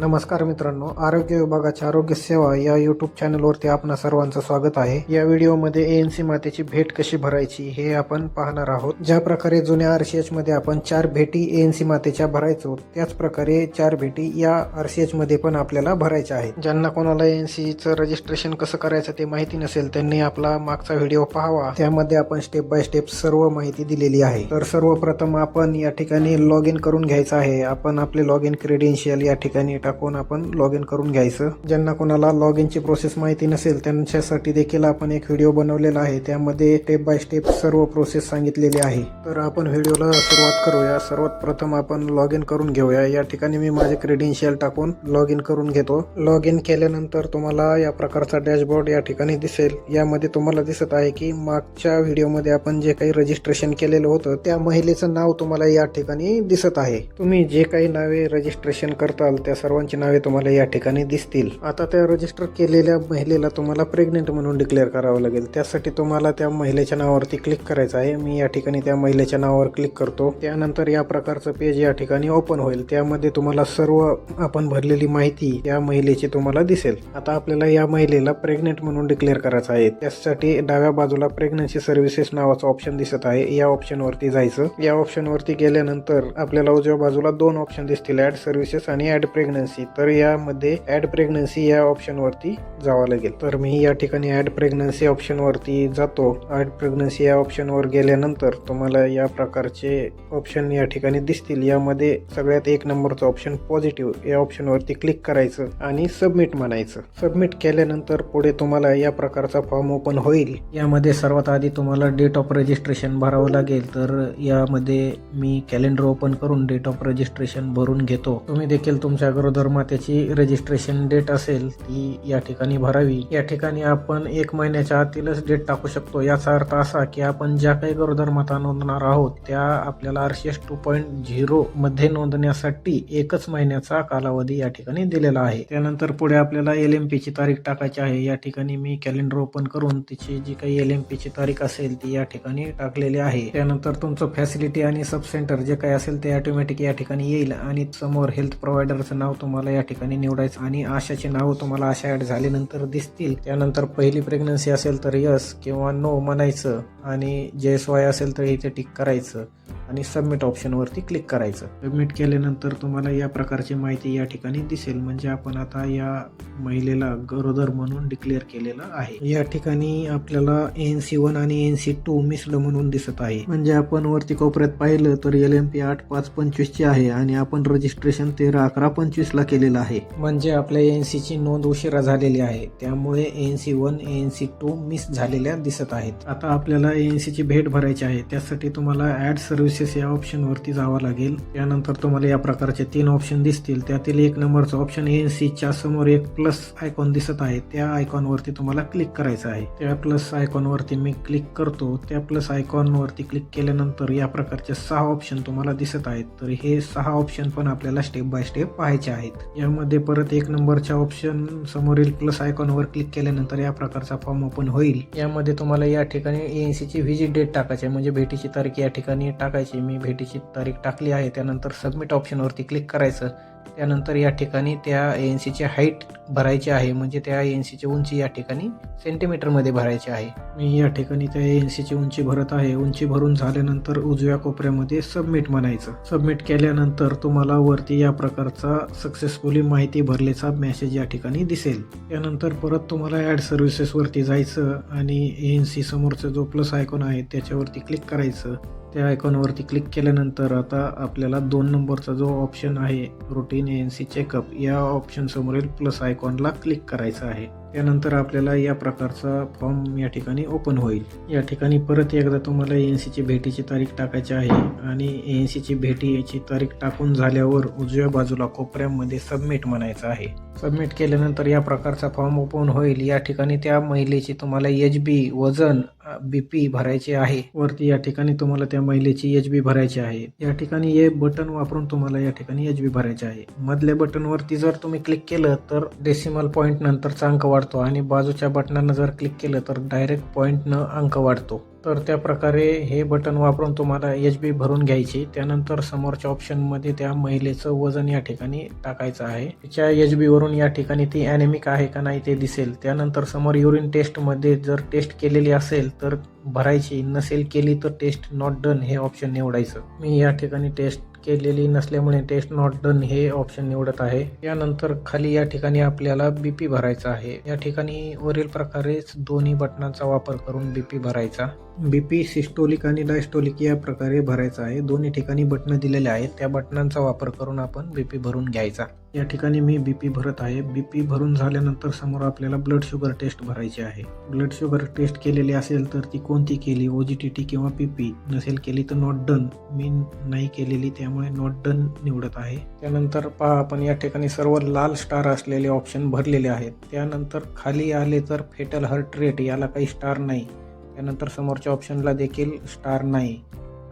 नमस्कार मित्रांनो आरोग्य विभागाच्या आरोग्य सेवा या यूट्यूब चॅनलवरती आपणा सर्वांचं स्वागत आहे. या व्हिडिओमध्ये ए एन सी मातेची भेट कशी भरायची हे आपण पाहणार आहोत. ज्या प्रकारे जुन्या आर सी एचमध्ये आपण चार भेटी ए एन सी मातेच्या भरायचो त्याच प्रकारे चार भेटी या आर सी एचमध्ये पण आपल्याला भरायच्या आहेत. ज्यांना कोणाला ए एन सीचं रजिस्ट्रेशन कसं करायचं ते माहिती नसेल त्यांनी आपला मागचा व्हिडिओ पाहावा. त्यामध्ये आपण स्टेप बाय स्टेप सर्व माहिती दिलेली आहे. तर सर्वप्रथम आपण या ठिकाणी लॉग इन करून घ्यायचं आहे. आपण आपले लॉग इन क्रेडेन्शियल या ठिकाणी टाकून आपण लॉग इन करून घ्यायचं? ज्यांना कोणाला लॉग इनची प्रोसेस माहिती नसेल त्यांच्यासाठी देखील आपण एक व्हिडिओ बनवलेला आहे. त्यामध्ये स्टेप बाय स्टेप सर्व प्रोसेस सांगितलेली आहे. तर आपण व्हिडिओला सुरुवात करूया. सर्वात प्रथम आपण लॉग इन करून घेऊया. या ठिकाणी मी माझे क्रेडेन्शियल टाकून लॉग इन करून घेतो. लॉग इन केल्यानंतर तुम्हाला या प्रकारचा डॅशबोर्ड या ठिकाणी दिसेल. यामध्ये तुम्हाला दिसत आहे की मागच्या व्हिडिओमध्ये आपण जे काही रजिस्ट्रेशन केलेलं होतं त्या महिलेचं नाव तुम्हाला या ठिकाणी दिसत आहे. तुम्ही जे काही नावे रजिस्ट्रेशन करताल त्या सर्व सर्वांची नावे तुम्हाला या ठिकाणी दिसतील. आता त्या रजिस्टर केलेल्या महिलेला तुम्हाला प्रेग्नेंट म्हणून डिक्लेअर करावं लागेल. त्यासाठी तुम्हाला त्या महिलेच्या नावावरती क्लिक करायचं आहे. मी या ठिकाणी त्या महिलेच्या नावावर क्लिक करतो. त्यानंतर या प्रकारचं पेज या ठिकाणी ओपन होईल. त्यामध्ये तुम्हाला सर्व आपण भरलेली माहिती या महिलेची तुम्हाला दिसेल. आता आपल्याला या महिलेला प्रेग्नेंट म्हणून डिक्लेअर करायचं आहे. त्यासाठी डाव्या बाजूला प्रेग्नन्सी सर्व्हिसेस नावाचं ऑप्शन दिसत आहे. या ऑप्शनवरती जायचं. या ऑप्शनवरती गेल्यानंतर आपल्याला उजव्या बाजूला दोन ऑप्शन दिसतील. ऍड सर्व्हिसेस आणि ऍड प्रेग्नन्सी तर यामध्ये ऍड प्रेग्नन्सी या ऑप्शनवरती जावं लागेल. तर मी या ठिकाणी ऍड प्रेग्नन्सी ऑप्शनवरती जातो. ऍड प्रेग्नन्सी या ऑप्शनवर गेल्यानंतर तुम्हाला या प्रकारचे ऑप्शन या ठिकाणी दिसतील. यामध्ये सगळ्यात एक नंबरचं ऑप्शन पॉझिटिव्ह या ऑप्शनवरती क्लिक करायचं आणि सबमिट म्हणायचं. सबमिट केल्यानंतर पुढे तुम्हाला या प्रकारचा फॉर्म ओपन होईल. यामध्ये सर्वात आधी तुम्हाला डेट ऑफ रजिस्ट्रेशन भरावं लागेल. तर यामध्ये मी कॅलेंडर ओपन करून डेट ऑफ रजिस्ट्रेशन भरून घेतो. तुम्ही देखील तुमच्या गरोदर मातेची रजिस्ट्रेशन डेट असेल ती या ठिकाणी भरावी. या ठिकाणी आपण एक महिन्याच्या आतीलच डेट टाकू शकतो. याचा अर्थ असा की आपण ज्या काही गरोदर माता नोंदणार आहोत त्या आपल्याला R S two point zero मध्ये नोंदण्यासाठी एकच महिन्याचा कालावधी या ठिकाणी दिलेला आहे. त्यानंतर पुढे आपल्याला एल एम पीची तारीख टाकायची आहे. या ठिकाणी मी कॅलेंडर ओपन करून तिची जी काही एल एम पीची तारीख असेल ती या ठिकाणी टाकलेली आहे. त्यानंतर तुमचं फॅसिलिटी आणि सब सेंटर जे काही असेल ते ऑटोमॅटिक या ठिकाणी येईल आणि समोर हेल्थ प्रोव्हायडरचं नाव तुम्हाला या ठिकाणी निवडायचं आणि आशाचे नाव तुम्हाला आशा ऍड झाल्यानंतर दिसतील. त्यानंतर पहिली प्रेग्नन्सी असेल तर यस किंवा नो म्हणायचं आणि जे एस वाय असेल तर इथे टिक करायचं आणि सबमिट ऑप्शनवरती क्लिक करायचं. सबमिट केल्यानंतर तुम्हाला या प्रकारची माहिती या ठिकाणी दिसेल. म्हणजे आपण आता या महिलेला गरोदर म्हणून डिक्लेअर केलेलं आहे. या ठिकाणी आपल्याला एन सी वन आणि एन सी टू मिस्ड म्हणून दिसत आहे. म्हणजे आपण वरती कोपऱ्यात पाहिलं तर एल एम पी आठ पाच पंचवीस ची आहे आणि आपण रजिस्ट्रेशन तेरा अकरा पंचवीस ला केलेला आहे. म्हणजे आपल्या एन सी ची नोंद उशिरा झालेली आहे. त्यामुळे N C one N C two miss झालेल्या दिसत आहेत. आता आपल्याला एन सी ची भेट भरायची आहे. त्यासाठी तुम्हाला ऍड सर्व्हिसेस या ऑप्शन वरती जावं लागेल. त्यानंतर तुम्हाला या प्रकारचे तीन ऑप्शन दिसतील. त्यातील एक नंबरचं ऑप्शन एन सीच्या समोर एक प्लस आयकॉन दिसत आहे. त्या आयकॉन वरती तुम्हाला क्लिक करायचं आहे. त्या प्लस आयकॉन वरती मी क्लिक करतो. त्या प्लस आयकॉन वरती क्लिक केल्यानंतर या प्रकारचे सहा ऑप्शन तुम्हाला दिसत आहेत. तर हे सहा ऑप्शन पण आपल्याला स्टेप बाय स्टेप पाहायचे आहेत. आहेत. यामध्ये परत एक नंबरच्या ऑप्शन समोरील प्लस आयकॉनवर क्लिक केल्यानंतर या प्रकारचा फॉर्म ओपन होईल. यामध्ये तुम्हाला या ठिकाणी एनसी ची व्हिजिट डेट टाकायची आहे. म्हणजे भेटीची तारीख या ठिकाणी टाकायची. मी भेटीची तारीख टाकली आहे. त्यानंतर सबमिट ऑप्शनवरती क्लिक करायचं. त्यानंतर या ठिकाणी त्या एन सीची हाईट भरायची आहे. म्हणजे त्या एन सीची उंची या ठिकाणी सेंटीमीटरमध्ये भरायची आहे. मी या ठिकाणी त्या एन सीची उंची भरत आहे. उंची भरून झाल्यानंतर उजव्या कोपऱ्यामध्ये सबमिट म्हणायचं. सबमिट केल्यानंतर तुम्हाला वरती या प्रकारचा सक्सेसफुली माहिती भरलेचा मेसेज या ठिकाणी दिसेल. त्यानंतर परत तुम्हाला ॲड सर्व्हिसेसवरती जायचं आणि एन सी समोरचा जो प्लस आयकॉन आहे त्याच्यावरती क्लिक करायचं. त्या आयकॉनवरती क्लिक केल्यानंतर आता आपल्याला दोन नंबरचा जो ऑप्शन आहे रुटीन एन सी चेकअप या ऑप्शनसमोरील प्लस आयकॉनला क्लिक करायचं आहे. त्यानंतर आपल्याला या प्रकारचा फॉर्म या ठिकाणी ओपन होईल. या ठिकाणी परत एकदा तुम्हाला एन सीची भेटीची तारीख टाकायची आहे आणि एन सीची भेटीची तारीख टाकून झाल्यावर उजव्या बाजूला कोपऱ्यामध्ये सबमिट म्हणायचं आहे. सबमिट केल्यानंतर या प्रकारचा फॉर्म ओपन होईल. या ठिकाणी त्या महिलेची तुम्हाला एच बी वजन बी पी भरायचे आहे. वरती या ठिकाणी तुम्हाला त्या महिलेची एच बी भरायची आहे. या ठिकाणी हे बटन वापरून तुम्हाला या ठिकाणी एच बी भरायचे आहे. मधल्या बटनवरती जर तुम्ही क्लिक केलं तर डेसिमल पॉईंट नंतरचा अंक वाढ वाढतो आणि बाजूच्या बटनानं जर क्लिक केलं तर डायरेक्ट पॉईंटनं अंक वाढतो. तर त्या प्रकारे हे बटन वापरून तुम्हाला एच बी भरून घ्यायची. त्यानंतर समोरच्या ऑप्शनमध्ये त्या महिलेचं वजन या ठिकाणी टाकायचं आहे. तिच्या एच वरून या ठिकाणी ती ॲनेमिक आहे का नाही ते दिसेल. त्यानंतर समोर युरिन टेस्टमध्ये जर टेस्ट केलेली असेल तर भरायची नसेल केली तर टेस्ट नॉट डन हे ऑप्शन निवडायचं. मी या ठिकाणी टेस्ट केलेली नसल्यामुळे टेस्ट नॉट डन हे ऑप्शन निवडत आहे. यानंतर खाली या ठिकाणी आपल्याला बीपी भरायचा आहे. या ठिकाणी वरील प्रकारेच दोन्ही बटनांचा वापर करून बीपी भरायचा. बी पी सिस्टोलिक आणि डायस्टोलिक या प्रकारे भरायचा आहे. दोन्ही ठिकाणी बटणं दिलेले आहेत. त्या बटनांचा वापर करून आपण बी पी भरून घ्यायचा. या ठिकाणी मी बी पी भरत आहे. बी पी भरून झाल्यानंतर समोर आपल्याला ब्लड शुगर टेस्ट भरायची आहे. ब्लड शुगर टेस्ट केलेली असेल तर ती कोणती केली? ओ जी टी टी किंवा पीपी नसेल केली तर नॉट डन मी नाही केलेली त्यामुळे नॉट डन निवडत आहे. त्यानंतर पहा आपण या ठिकाणी सर्व लाल स्टार असलेले ऑप्शन भरलेले आहेत. त्यानंतर खाली आले तर फेटल हर्ट रेट याला काही स्टार नाही. त्यानंतर समोरच्या ऑप्शनला देखील स्टार नाही.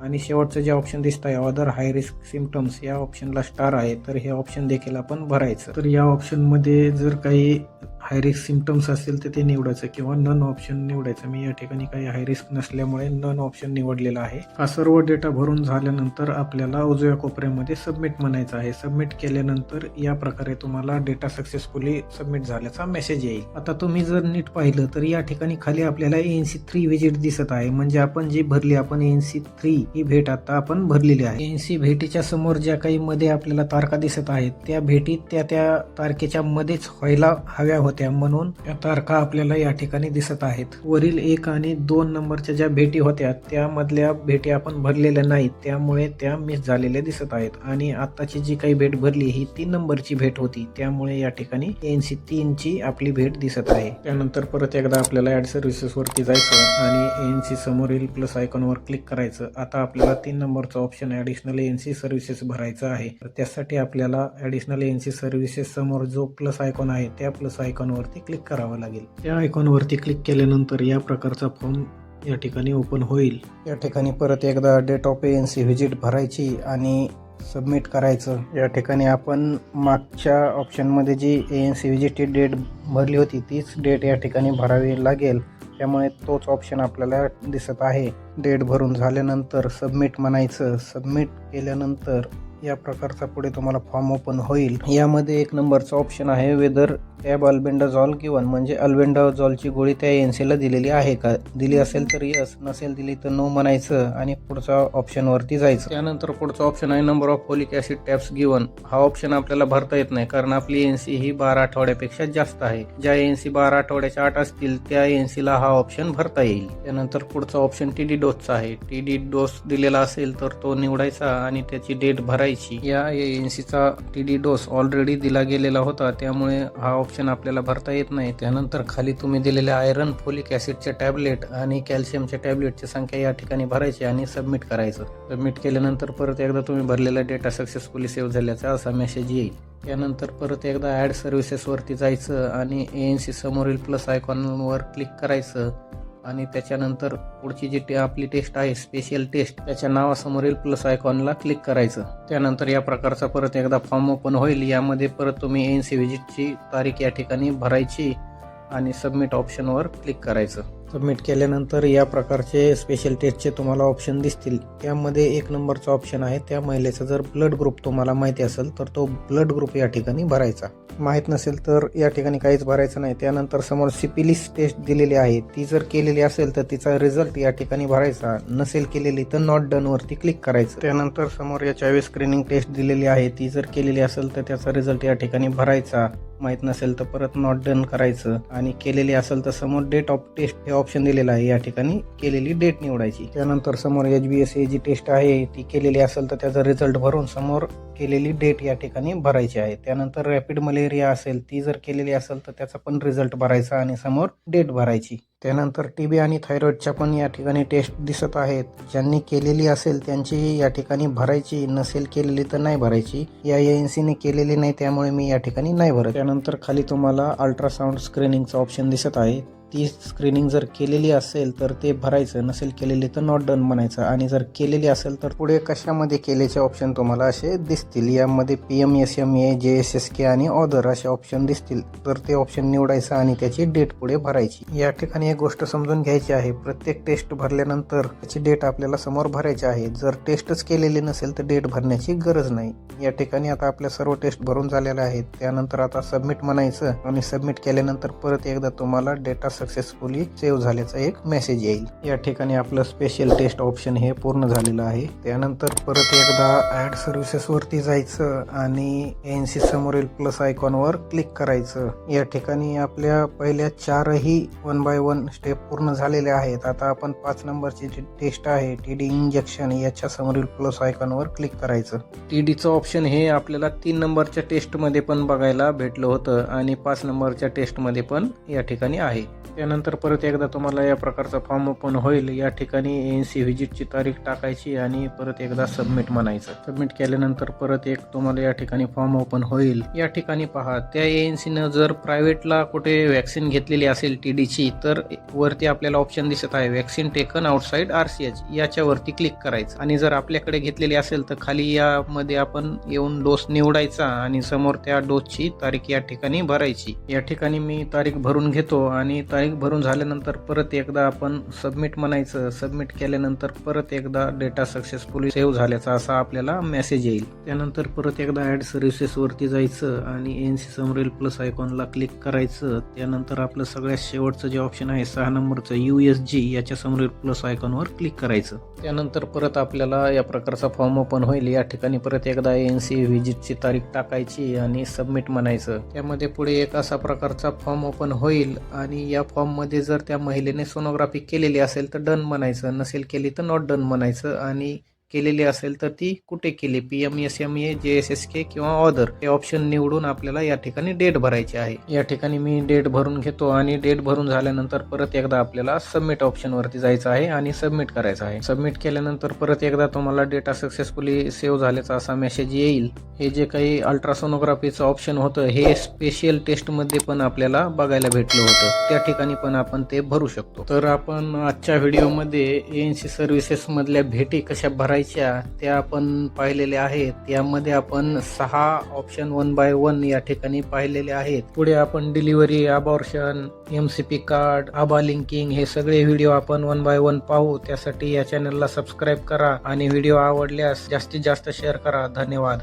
आणि शेवटचं जे ऑप्शन दिसत आहे अदर हाय रिस्क सिमटम्स या ऑप्शनला स्टार आहे. तर हे ऑप्शन देखील आपण भरायचं. तर या ऑप्शनमध्ये जर काही हाय रिस्क सिमटम्स असेल तर ते निवडायचं किंवा नन ऑप्शन निवडायचं. मी या ठिकाणी काही हाय रिस्क नसल्यामुळे नन ऑप्शन निवडलेला आहे. हा सर्व डेटा भरून झाल्यानंतर आपल्याला उजव्या कोपऱ्यामध्ये सबमिट म्हणायचं आहे. सबमिट केल्यानंतर या प्रकारे तुम्हाला डेटा सक्सेसफुली सबमिट झाल्याचा मेसेज येईल. आता तुम्ही जर नीट पाहिलं तर या ठिकाणी खाली आपल्याला एन सी थ्री विजिट दिसत आहे. म्हणजे आपण जी भरली आपण एन सी थ्री ही भेट आता आपण भरलेली आहे. एनसी भेटीच्या समोर ज्या काही मध्ये आपल्याला तारखा दिसत आहेत त्या भेटीत त्या त्या तारखेच्या मध्येच व्हायला हव्या होत्या म्हणून त्या तारखा आपल्याला या ठिकाणी दिसत आहेत. वरील एक आणि दोन नंबरच्या ज्या भेटी होत्या त्यामधल्या भेटी आपण भरलेल्या नाहीत. त्यामुळे त्या मिस झालेल्या दिसत आहेत. आणि आताची जी काही भेट भरली ही तीन नंबरची भेट होती. त्यामुळे या ठिकाणी एनसी तीन ची आपली भेट दिसत आहे. त्यानंतर परत एकदा आपल्याला ऍड सर्व्हिसेस वरती जायचं आणि एनसी समोरील प्लस आयकॉनवर क्लिक करायचं. आता आपल्याला तीन नंबरचा option additional N C services भरायचा आहे. तर त्यासाठी आपल्याला ॲडिशनल एन सी सर्व्हिसेस समोर जो प्लस आयकॉन आहे त्या प्लस आयकॉनवरती क्लिक करावं लागेल. त्या आयकॉनवरती क्लिक केल्यानंतर या प्रकारचा फॉर्म या ठिकाणी ओपन होईल. या ठिकाणी परत एकदा date of N C visit भरायची आणि सबमिट करायचं. या ठिकाणी आपण मागच्या ऑप्शनमध्ये जी ए एन सी व्हिजिटची डेट भरली होती तीच डेट या ठिकाणी भरावी लागेल. त्यामुळे तोच ऑप्शन आपल्याला दिसत आहे. डेट भरून झाल्यानंतर सबमिट म्हणायचं. सबमिट केल्यानंतर या प्रकारचा पुढे तुम्हाला फॉर्म ओपन होईल. यामध्ये एक नंबरचा ऑप्शन आहे वेदर टॅब अल्बेंडाझॉल गिवन म्हणजे अल्बेंडाझॉलची गोळी त्या एनसीला दिलेली आहे का? दिली असेल तर यस नसेल दिली तर नो म्हणायचं आणि पुढच्या ऑप्शनवरती जायचं. त्यानंतर पुढचा ऑप्शन आहे number of folic acid tabs given हा ऑप्शन आपल्याला भरता येत नाही कारण आपली एनसी ही बारा आठवड्यापेक्षा जास्त आहे. ज्या एनसी बारा आठवड्याच्या आठ असतील त्या एनसीला हा ऑप्शन भरता येईल. त्यानंतर पुढचा ऑप्शन टी डी डोसचा आहे. टी डी डोस दिलेला असेल तर तो निवडायचा आणि त्याची डेट भरायची या एनसीचा टी डी डोस ऑलरेडी दिला गेलेला होता. त्यामुळे हा ऑप्शन आपल्याला भरता येत नाही. त्यानंतर खाली तुम्ही दिलेल्या आयरन फोलिक ऍसिडचे टॅबलेट आणि कॅल्शियमच्या टॅबलेटची संख्या या ठिकाणी भरायची आणि सबमिट करायचं. सबमिट केल्यानंतर परत एकदा तुम्ही भरलेला डेटा सक्सेसफुली सेव्ह झाल्याचा असा मेसेज येईल. त्यानंतर परत एकदा ॲड सर्व्हिसेसवरती जायचं आणि ए एन सी समोरील प्लस आयकॉनवर क्लिक करायचं. आणि त्याच्यानंतर पुढची जी टे आपली टेस्ट आहे स्पेशल टेस्ट त्याच्या नावासमोरील प्लस आयकॉनला क्लिक करायचं. त्यानंतर या प्रकारचा परत एकदा फॉर्म ओपन होईल. यामध्ये परत तुम्ही एन सी व्हिजिटची तारीख या ठिकाणी भरायची. आणि सबमिट ऑप्शनवर क्लिक करायचं. सबमिट केल्यानंतर या प्रकारचे स्पेशल टेस्टचे तुम्हाला ऑप्शन दिसतील. त्यामध्ये एक नंबरचा ऑप्शन आहे. त्या महिलेचा जर ब्लड ग्रुप तुम्हाला माहिती असेल तर तो ब्लड ग्रुप या ठिकाणी भरायचा. माहीत नसेल तर या ठिकाणी काहीच भरायचं नाही. त्यानंतर समोर सिपिलिस टेस्ट दिलेली आहे. ती जर केलेली असेल तर तिचा रिझल्ट या ठिकाणी भरायचा. नसेल केलेली तर नॉट डन वरती क्लिक करायचं. त्यानंतर समोर या स्क्रीनिंग टेस्ट दिलेली आहे. ती जर केलेली असेल तर त्याचा रिझल्ट या ठिकाणी भरायचा. माहीत नसेल तर परत नॉट डन करायचं. आणि केलेली असेल तर समोर डेट ऑफ टेस्ट हे ऑप्शन दिलेलं आहे. या ठिकाणी केलेली डेट निवडायची. त्यानंतर समोर H B S G test आहे ती केलेली असेल तर त्याचा रिझल्ट भरून समोर केलेली डेट या ठिकाणी भरायची आहे. त्यानंतर रॅपिड मलेरिया असेल ती जर केलेली असेल तर त्याचा पण रिझल्ट भरायचा आणि समोर डेट भरायची. त्यानंतर टी बी आणि थायरॉईडच्या पण या ठिकाणी टेस्ट दिसत आहेत. ज्यांनी केलेली असेल त्यांची या ठिकाणी भरायची. नसेल केलेली तर नाही भरायची. या एनसीने केलेली नाही त्यामुळे मी या ठिकाणी नाही भरत. त्यानंतर खाली तुम्हाला अल्ट्रासाऊंड स्क्रीनिंगचा ऑप्शन दिसत आहे. ती स्क्रीनिंग जर केलेली असेल तर ते भरायचं नसेल केलेली तर नॉट डन म्हणायचं. आणि जर केलेली असेल तर पुढे कशामध्ये केल्याचे ऑप्शन तुम्हाला असे दिसतील? यामध्ये P M S M A J S S के आणि ऑदर असे ऑप्शन दिसतील. तर ते ऑप्शन निवडायचं आणि त्याची डेट पुढे भरायची. या ठिकाणी एक गोष्ट समजून घ्यायची आहे. प्रत्येक टेस्ट भरल्यानंतर त्याची डेट आपल्याला समोर भरायची आहे. जर टेस्टच केलेली नसेल तर डेट भरण्याची गरज नाही. या ठिकाणी आता आपल्या सर्व टेस्ट भरून झालेल्या आहेत. त्यानंतर आता सबमिट म्हणायचं आणि सबमिट केल्यानंतर परत एकदा तुम्हाला डेटा सक्सेसफुली सेव्ह झाल्याचा एक मेसेज येईल. या ठिकाणी आपलं स्पेशल टेस्ट ऑप्शन हे पूर्ण झालेलं आहे. त्यानंतर परत एकदा ऍड सर्व्हिसेसवरती जायचं आणि एन सी समोरील प्लस आयकॉनवर क्लिक करायचं. या ठिकाणी आपल्या पहिल्या चारही वन बाय वन स्टेप पूर्ण झालेल्या आहेत. आता आपण पाच नंबरची जी टेस्ट आहे टी डी इंजेक्शन याच्या समोरील प्लस आयकॉनवर क्लिक करायचं. टी डीचं ऑप्शन हे आपल्याला तीन नंबरच्या टेस्टमध्ये पण बघायला भेटलं होतं आणि पाच नंबरच्या टेस्टमध्ये पण या ठिकाणी आहे. त्यानंतर परत एकदा तुम्हाला या प्रकारचा फॉर्म ओपन होईल. या ठिकाणी एन सी व्हिजिटची तारीख टाकायची आणि परत एकदा सबमिट म्हणायचं. सबमिट केल्यानंतर परत एक तुम्हाला या ठिकाणी फॉर्म ओपन होईल. या ठिकाणी पहा त्या एन सीनं जर प्रायव्हेटला कुठे वॅक्सिन घेतलेली असेल टी डीची तर वरती आपल्याला ऑप्शन दिसत आहे vaccine taken outside R C H याच्यावरती क्लिक करायचं. आणि जर आपल्याकडे घेतलेली असेल तर खाली यामध्ये आपण येऊन डोस निवडायचा आणि समोर त्या डोसची तारीख या ठिकाणी भरायची. या ठिकाणी मी तारीख भरून घेतो आणि तारीख भरून झाल्यानंतर परत एकदा आपण सबमिट म्हणायचं सबमिट केल्यानंतर परत एकदा डेटा सक्सेसफुली सेव्ह झाल्याचा असा आपल्याला मेसेज येईल. त्यानंतर परत एकदा ॲड सर्व्हिसेसवरती जायचं आणि एन सी समोरील प्लस आयकॉनला क्लिक करायचं. त्यानंतर आपलं सगळ्यात शेवटचं जे ऑप्शन आहे सहा नंबरचं यू एस जी याच्या समोरील प्लस आयकॉनवर क्लिक करायचं. त्यानंतर परत आपल्याला या प्रकारचा फॉर्म ओपन होईल. या ठिकाणी परत एकदा एन सी व्हिजिटची तारीख टाकायची आणि सबमिट म्हणायचं. त्यामध्ये पुढे एक असा प्रकारचा फॉर्म ओपन होईल आणि या फॉर्ममध्ये जर त्या महिलेने सोनोग्राफी केलेली असेल तर डन म्हणायचं नसेल केली तर नॉट डन म्हणायचं आणि केलेली असेल तर ती कुठे केली? P M S M A J S S के किंवा ऑदर हे ऑप्शन निवडून आपल्याला या ठिकाणी डेट भरायची आहे. या ठिकाणी मी डेट भरून घेतो आणि डेट भरून झाल्यानंतर परत एकदा आपल्याला सबमिट ऑप्शन वरती जायचं आहे आणि सबमिट करायचं आहे. सबमिट केल्यानंतर परत एकदा तुम्हाला डेटा सक्सेसफुली सेव्ह झाल्याचा असा मेसेज येईल. हे जे काही अल्ट्रासोनोग्राफीचं ऑप्शन होतं हे स्पेशल टेस्टमध्ये पण आपल्याला बघायला भेटलं होतं. त्या ठिकाणी पण आपण ते भरू शकतो. तर आपण आजच्या व्हिडिओमध्ये एन सी सर्व्हिसेस मधल्या भेटी कशा भरायच्या त्या आपण पाहिलेल्या आहेत. यामध्ये आपण सहा ऑप्शन वन बाय वन या ठिकाणी पाहिलेले आहेत. पुढे आपण delivery abortion M C P card ABHA linking हे सगळे व्हिडिओ आपण वन बाय वन पाहू. त्यासाठी या चॅनलला सबस्क्राईब करा आणि व्हिडिओ आवडल्यास जास्तीत जास्त शेअर करा. धन्यवाद.